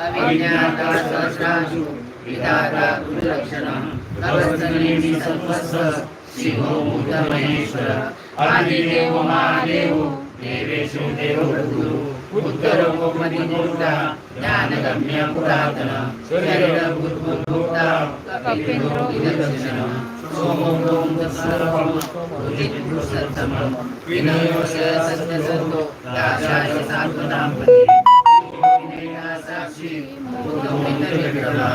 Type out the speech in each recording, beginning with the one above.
అవిజ్ఞాత సహస్రాశు విధాత దుర్లక్షణం నవస్తనేమి సర్వస్వ शिवो मुद्रमहेश्वर आदिदेवो महादेवो देवेषु देवो गुरु उत्तरो गोपतिमूर्ता ज्ञानगम्य पुरातन शरीरभूतभूता कपिलो विदर्शनम् सोमो लों तत्सर्वम् उदितपुरुषोत्तमम् विनयोश सत्यसन्तो दाशाय सात्वतां पति साक्षी भूतो विक्रमः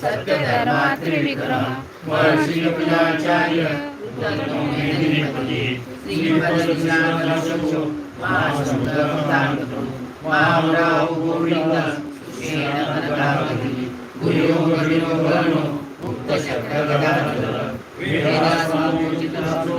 सत्यधर्मात्रिविक्रम महर्षिकपिलाचार्य तन्नो मेदिनीपति श्रीपदविश्रामशो गोविन्द सुषेणमनकावति गुरुयो गुरुयो वर्णो मुक्तशब्दगदाधर वेदासमुचितमस्रो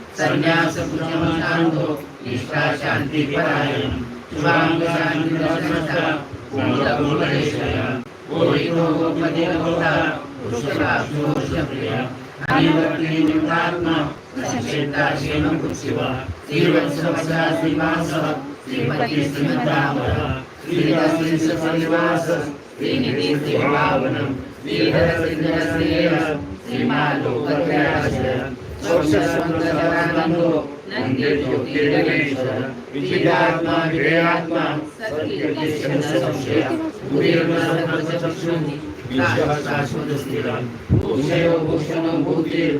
సన్యాసపుణ్యమకాంతో నిష్ఠాశాంతి పరాయణం శుభాంగశాంతి దర్శనత విజయాత్మ విజయాత్మ సత్య సంశయ भूषणो भूतिर्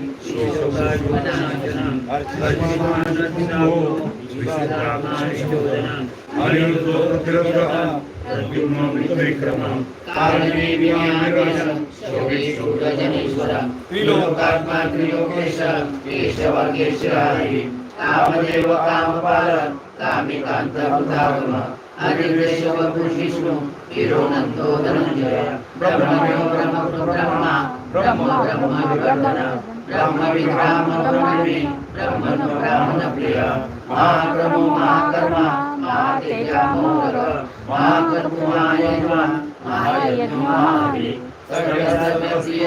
त्रिलोकात्मा त्रिलोकेश केशवर्गेश्वरारि कामदेव कामपाल कामिकान्त उदागम हरिवेशव विष्णु हिरोनन्दो धनञ्जय ब्रह्मणो ब्रह्म ब्रह्मा ब्रह्म ब्रह्म विवर्धन ब्रह्म विक्राम ब्रह्मणि ब्रह्मण ब्राह्मण प्रिय महाक्रमो महाकर्म महातेजा मोर महाकर्म महायज्ञ महायज्ञ महावि सर्वसर्वस्य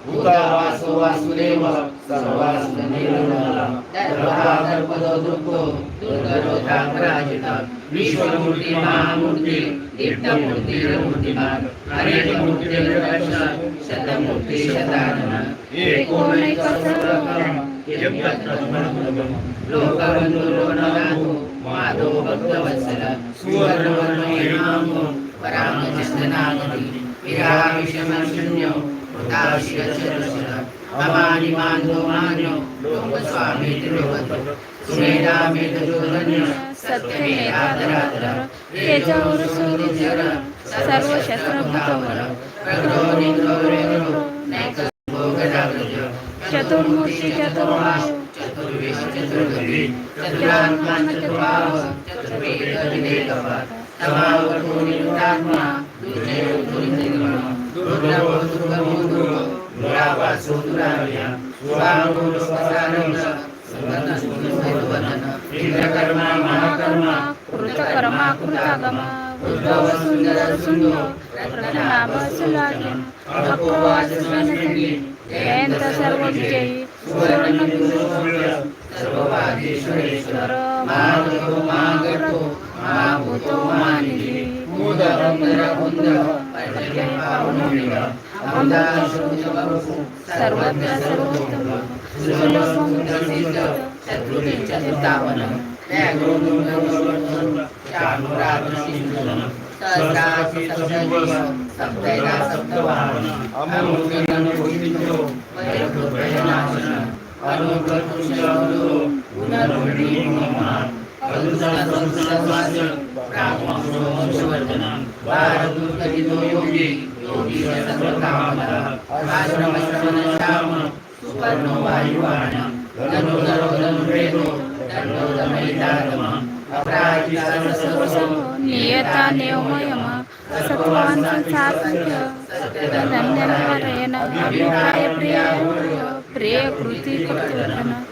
पूर्णपुरैता पुण्य पुण्यतीर्थेन नामय मनोजमस्तिस्तवो वसुदेवा वसुसद वसुदेव वासुदेवो वसुवसुवनारि सद्गति सद्बुद्धि सत्सह सद्बुद्धि सत्परायण सूर्यसेनो यजुश्रेष्ठ सनिवास श्रियाम्न भूतावासो वासुदेव सर्वासुनिर्मल दर्भादर्पदो दुःखो दुर्गरो धाग्राजित विश्वमूर्ति महामूर्ति दीप्तमूर्ति मूर्तिमान् अनेकमूर्तिर्दक्ष शतमूर्ति शतानन एकोनैकसहस्रकम् यत्तत्तद्भुतम् लोकबन्धु लोकनाथो माधो भक्तवत्सल सुवर्णवर्णो हेमाङ्गो परामचन्दनागति विराविषमशून्यो कृताशिरचरशर मान्यो लोकस्वामी त्रिलोकतो सुमेधामेतजोधन्य सत्यमेधाधराधर तेजौर सर्वशस्त्रभूतवर प्रग्रहो नैक भोगदाग्रज चतुर्मूर्ति चतुर्बाहु चतुर्वेश चतुर्गति चतुरात्मा चतुर्भाव चतुर्वेद तमावतो निरुदात्मा दुर्जयो दुर्निर्मम दुर्लभो दुर्गमो सुरावयं सुवानुगुरुपसानंद सुवर्ण सुवर्णन इन्द्रकर्मा महाकर्मा कृतकर्मा कृतागमा उद्धव सुंदर सुंदो रत्नाभ सुलाग्यम अपोवाच सुनंदी जयंत सर्वविजयी सुवर्ण गुरुवर्य सर्ववादीश्वरेश्वर महागतो महागतो महाभूतो महानिधि सर्वत्र सर्वोत्तम सुलभम प्रसिद्ध सहस्राक्षि सप्तजीव सप्तैरा सप्तवाहन अमृतगणपुरितो वैरभूतयनाशन अनुग्रहपुरुषो गुणरुणीमोहन अदुसहस्रसहस्र ब्राह्मणोमंशवर्धनं भारदुर्गहितो योगी योगी सर्वकामदा सुपर्णो वायुवानं धनुर्धरो धनुर्वेदो दण्डो दमयितागमः अपराजितासर्वसो नियता नियमयम सत्वान संसारस्य धन्यनारायण अभिप्राय प्रिय प्रिय कृती कर्तव्यन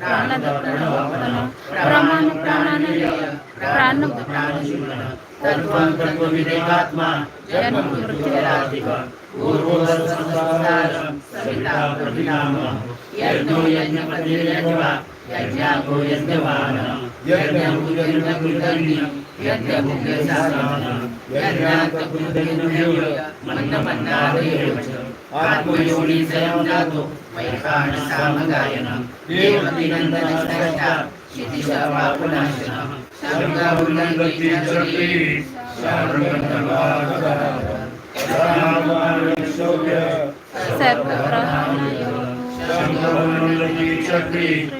ప్రాణ ప్రాణ ప్రాణ తత్వం తత్వ వివేకాత్మ జన్మ మృత్యురాధిక పూర్వోత్తర సంసారం సవితా ప్రతినామ యజ్ఞో యజ్ఞ ప్రతియజ్ఞ यज्ञाको यज्ञवान यज्ञभुजन्यकृतन्नि यज्ञभुजसाधन यज्ञाककृतन्यमेव मन्नमन्नादेव च आत्मयोनि स्वयं जातो वैखानसामगायनं देवतिनन्दनश्रेष्ठा क्षितिशवापनाशनः तदर सर्वप्राणाय गदाधर सर्वप्राणाय इति इदं कीर्तनीयस्य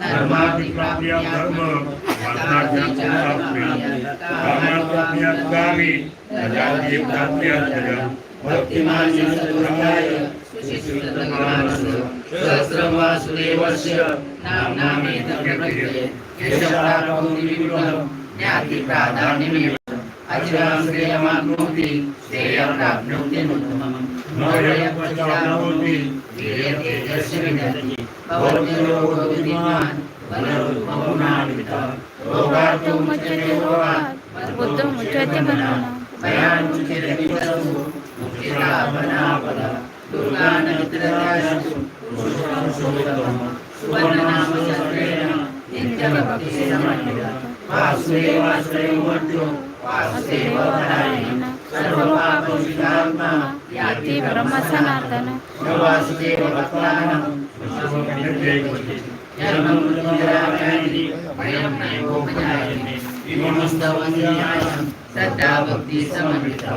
धर्माधिप्राप्य धर्म कामाप्राप्य कामी भक्तिमान्यसदुर्गाय सहस्रवासुदेवस्य नाम्नामेतप्रत्यये केशवराकौतिविपुलं ज्ञातिप्राधान्यमेव अचिरां श्रेयमाप्नोति श्रेयं प्राप्नोति अनुत्तमम् नोयं पश्चात्नोति वीर्यतेजस्य विदति भवति लोकोदिमान् वनरुत्मगुणान्विता रोगार्तो मुच्यते रोगात् बुद्धं मुच्यते बन्धनं भयान्मुच्यते विपदसु मुक्तिरापनापद याति ब्रह्म सनातन वासुदेवभक्तानां जन्ममृत्युजराव्याधि भयं नैवोपजायते इममस्तवन्यायं श्रद्धा भक्ति समन्विता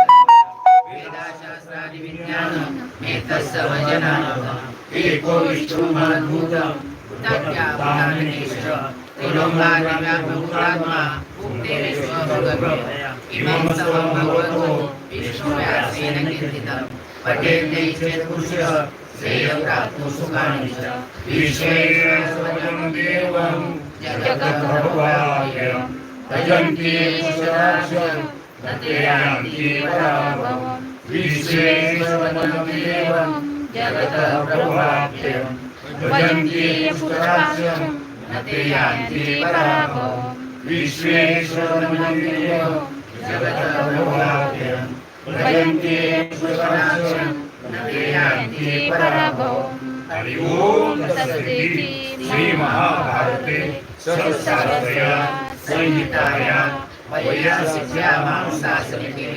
वेदाशास्त्रादि एतस्य वचनार्थम्। एको विष्णुमद्भुतम् तद्व्याप्तानिश त्रिलोकानि व्यापभूतात्मा इमं समं भगवतो, विष्णुव्यासेन कीर्तितम्। पठेद्यै चेत् पुरुषः श्रेयं प्राप्तुं सुखानि च विश्वेश्वरं देवं जगद्भगवाक्यं भजन्ति पुरुषराक्षं तदेयान्ति पराभवम् विश्वेश्वरं देवं जगतः प्रभाव्यं वयन्ति पुष्पाक्षं न ते यान्ति पराभवम् विश्वेश्वरं देवं जगतः प्रभाव्यं वयन्ति पुष्पाक्षं न ते यान्ति पराभवम् हरि ओम तत्सदिति श्रीमहाभारते सत्सारया संहितायां वैयासिक्यामानुशासनिके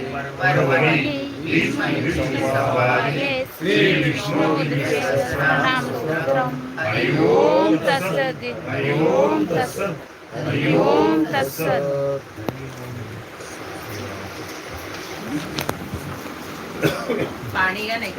पर्वणि भीष्मयुष्टिसंवादे श्रीविष्णुविद्यसहस्रनामस्तोत्रम् हरि ओम तत्सदिति हरि ओम तत्सत् हरि ओम तत्सत् पाणी का नाही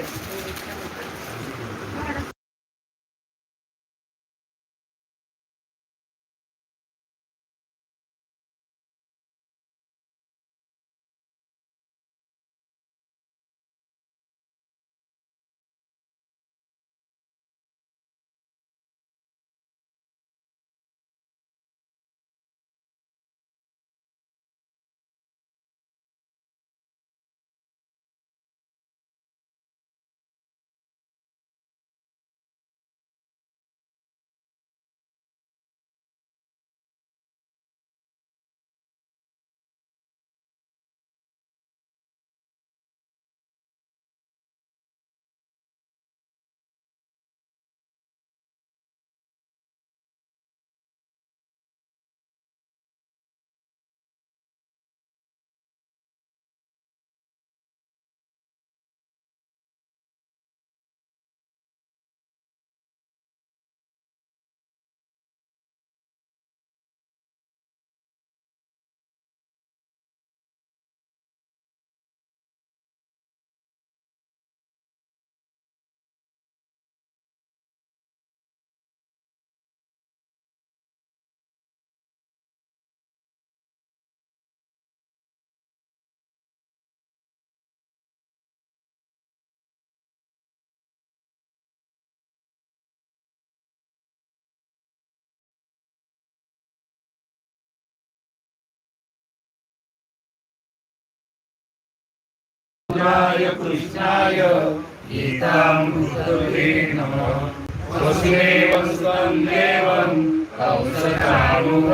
कृष्णाय कृष्णाय गीतामृतवे नमः। वसुदेवं स्वं देवं कंसचाणूरमर्दनं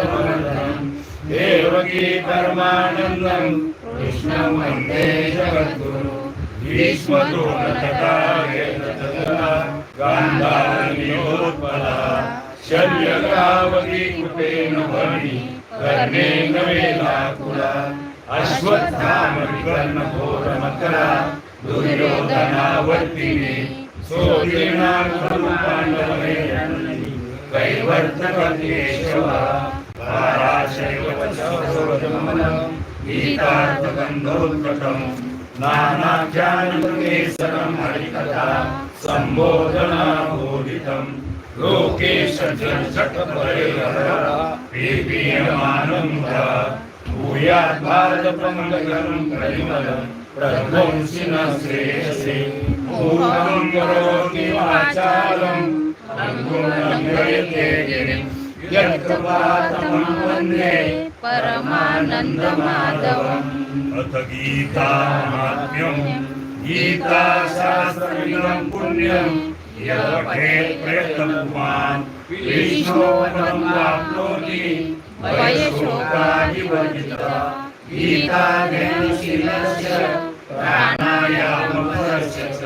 देवकी परमानन्दं कृष्णं वन्दे जगद्गुरु। भीष्मद्रोणतथा गान्धार्योत्पला शल्यग्रावती कृपेण भणि कर्णेन वेलाकुला अश्वत्थाम कर्णघोर मकरा दुर्योधनावर्तिने सोदेनापाण्डवे कैवर्तकेशव पाराशैवचोदमन गीतार्थगन्धोत्कटम् सम्बोधनाबोधितम् लोकेश जटपरे पीपीयमानम् भूयात् भारतप्रमलकरं परिमलं प्रभुंसि न श्रेयसे. पूर्वं करोति वाचालं रङ्गुणङ्गयते गिरिं. यत्कृपातमं वन्दे पुण्यं. यः पठेत् प्रयत्नपुमान् वयशोकादिवर्जितः गीताध्ययनशीलस्य प्राणायामपरस्य च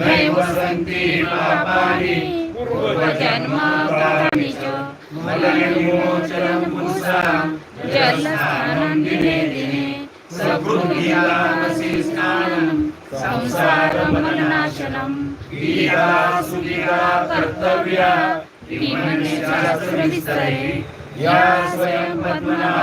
नैव सन्ति पापानि च पुंसां दिने दिने स्नानं गीता सुगीता कर्तव्या या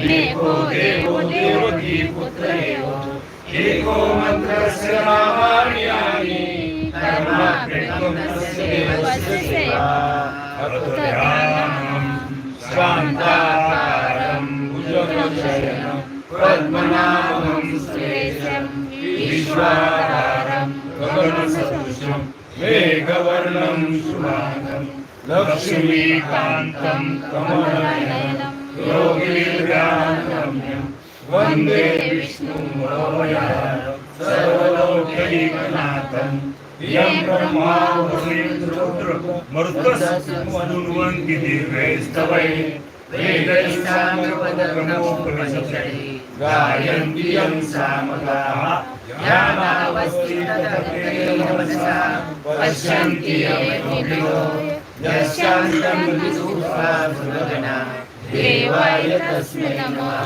एको देवो देवती पुत्र एव एको मन्त्रस्य नामानि यानि तस्य शान्ताकारं भुजगशयनं पद्मनाभं सुरेशं विश्वाधारं गगनसदृशं मेघवर्णं शुभाङ्गं लक्ष्मीकान्तं कमलनयनं योगीर्गानगम्यं वंदे विष्णुं भवयानं सर्वलोकैकनाथं। यं ब्रह्मा मरुतस्मनुवन्ति दिव्यैस्तवै वेदैस्ताङ्गपदक्रमोपनिषदि गायन्ति यं सामगाः। ज्ञानावस्थिततत्त्वेन पश्यन्ति यमनिधो यस्यान्तं विदुषा सुगना देवाय तस्मै नमः।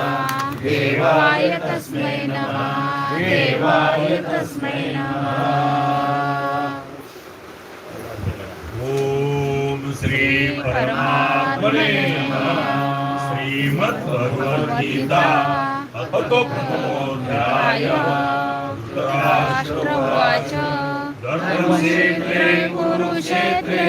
देवाय तस्मै नमः। देवाय तस्मै नमः। ॐ श्री परमात्मने नमः। श्रीमद्भगवद्गीता अतो प्रथमोऽध्यायः राष्ट्रवाच धर्मक्षेत्रे कुरुक्षेत्रे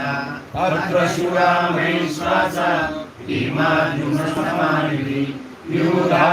अत्र शूरामेश्वासा भीमार्जुनसमानिधि विरुधा